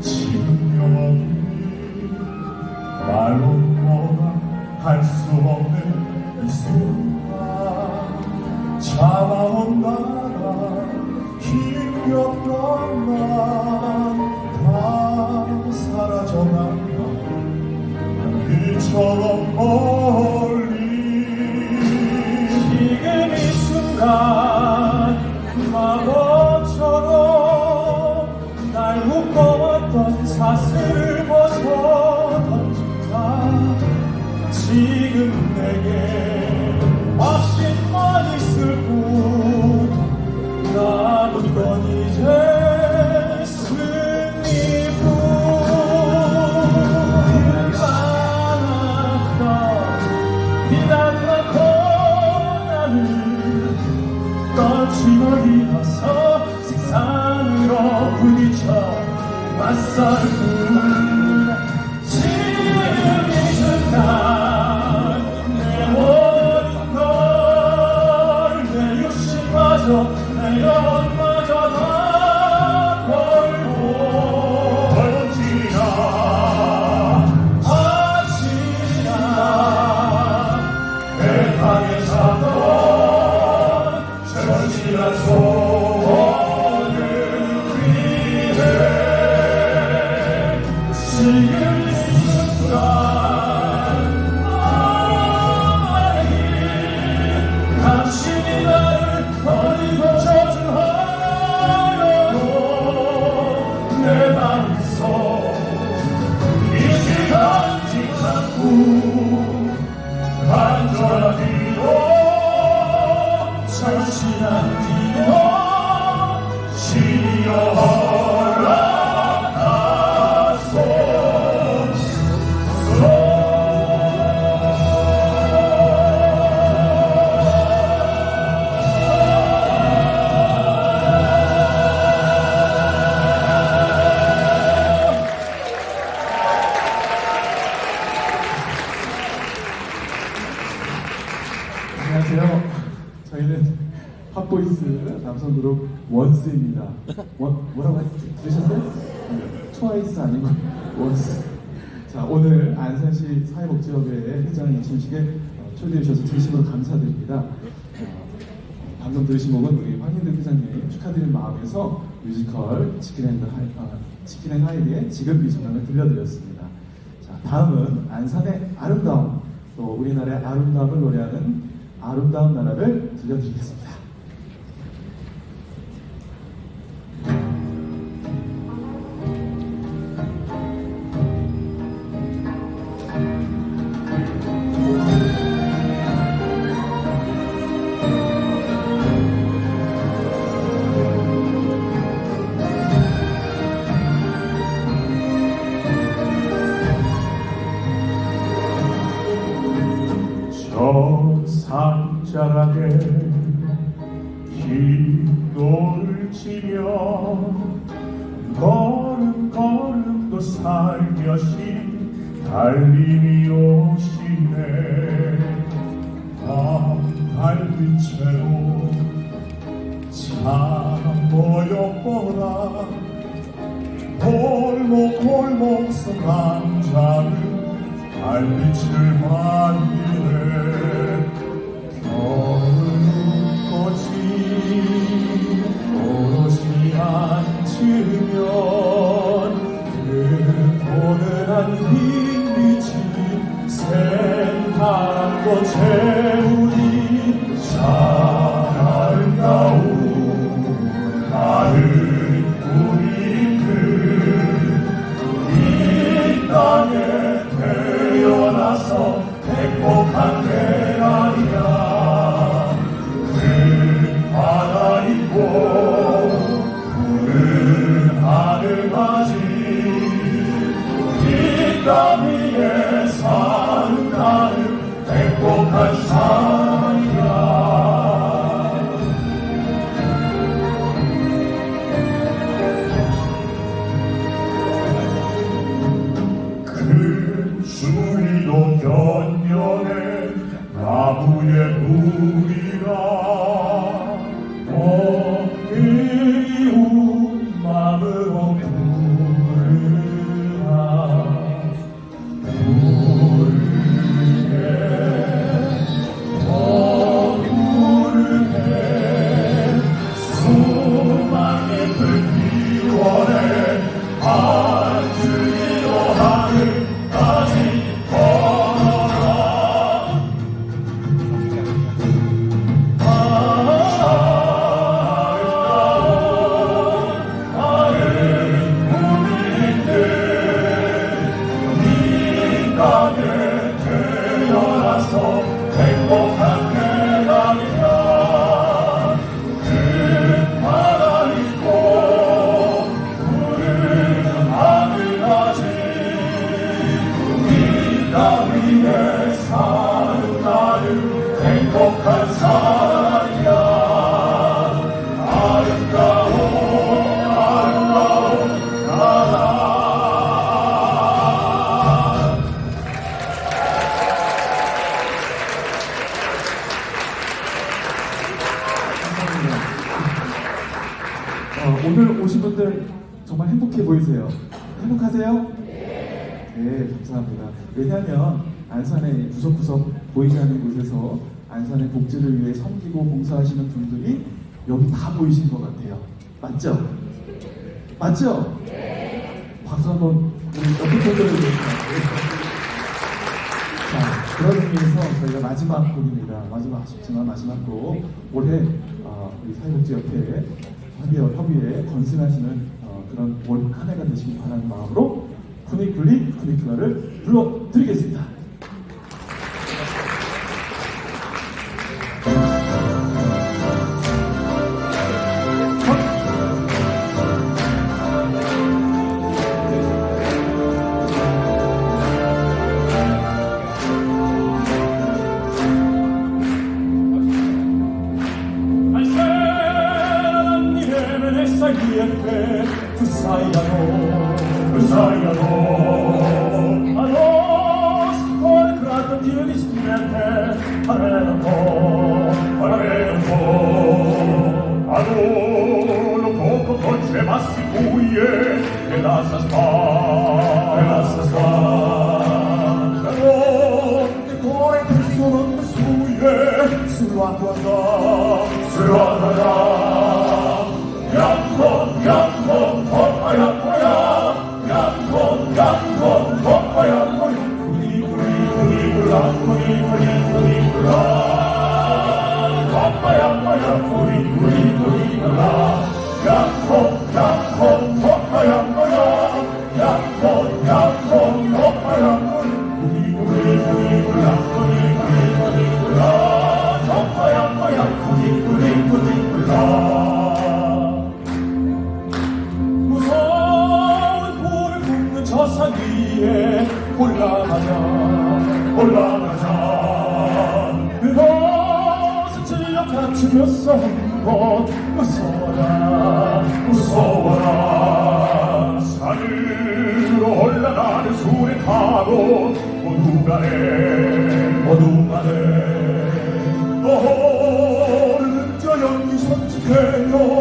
지금 여기 말로 뭐라 수 보이스 남성 그룹 원스입니다. 원, 뭐라고 했지? 들으셨어요? 네. 트와이스 아니고 원스. 자, 오늘 안산시 사회복지협의회 회장 인심식에 어, 초대해 주셔서 진심으로 감사드립니다. 어, 방금 들으신 곡은 우리 황인득 회장님 축하드리는 마음에서 뮤지컬 치킨앤 하이, 어, 치킨 앤 하이드의 지금 이 순간을 들려드렸습니다. 자, 다음은 안산의 아름다움, 또 우리나라의 아름다움을 노래하는 아름다운 나라를 들려드리겠습니다. 걸음 걸음도 살며시 달림이 오시네. 밤달빛으로 참 모여보라. 골목 골목 속 남자는 달빛을 반기네 흰빛이 샘탄도 채 안산의 구석구석 보이지 않는 곳에서 안산의 복지를 위해 섬기고 봉사하시는 분들이 여기 다 보이신 것 같아요. 맞죠? 맞죠? 박수 한번 우리 옆에 분들을 자, 그런 의미에서 저희가 마지막 곡입니다. 마지막 아쉽지만 마지막 곡 올해 어, 우리 사회복지협회 협의회, 협의에 건승하시는 어, 그런 올 한 해가 되시길 바라는 마음으로 쿠니쿨리 쿠니쿨라를 불러드리겠습니다. Zayano, Zayano, Anos, col crato di rispirete, Arelpo, 양보 싸운 것 무서워라 무서워라 산으로 올라가는 수레 타고 어둠간에 어둠간에 너를 저 연기 선지해요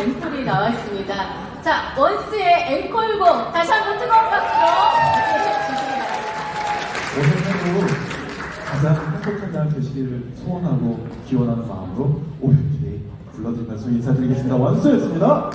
앵콜이 나왔습니다. 자, 원스의 앵콜곡 다시 한번 뜨거운 박수로 주시기 바랍니다. 오늘 가장 행복한 날 되시기를 소원하고 기원하는 마음으로 오늘 뒤에 불러드리면서 인사드리겠습니다. 완수였습니다.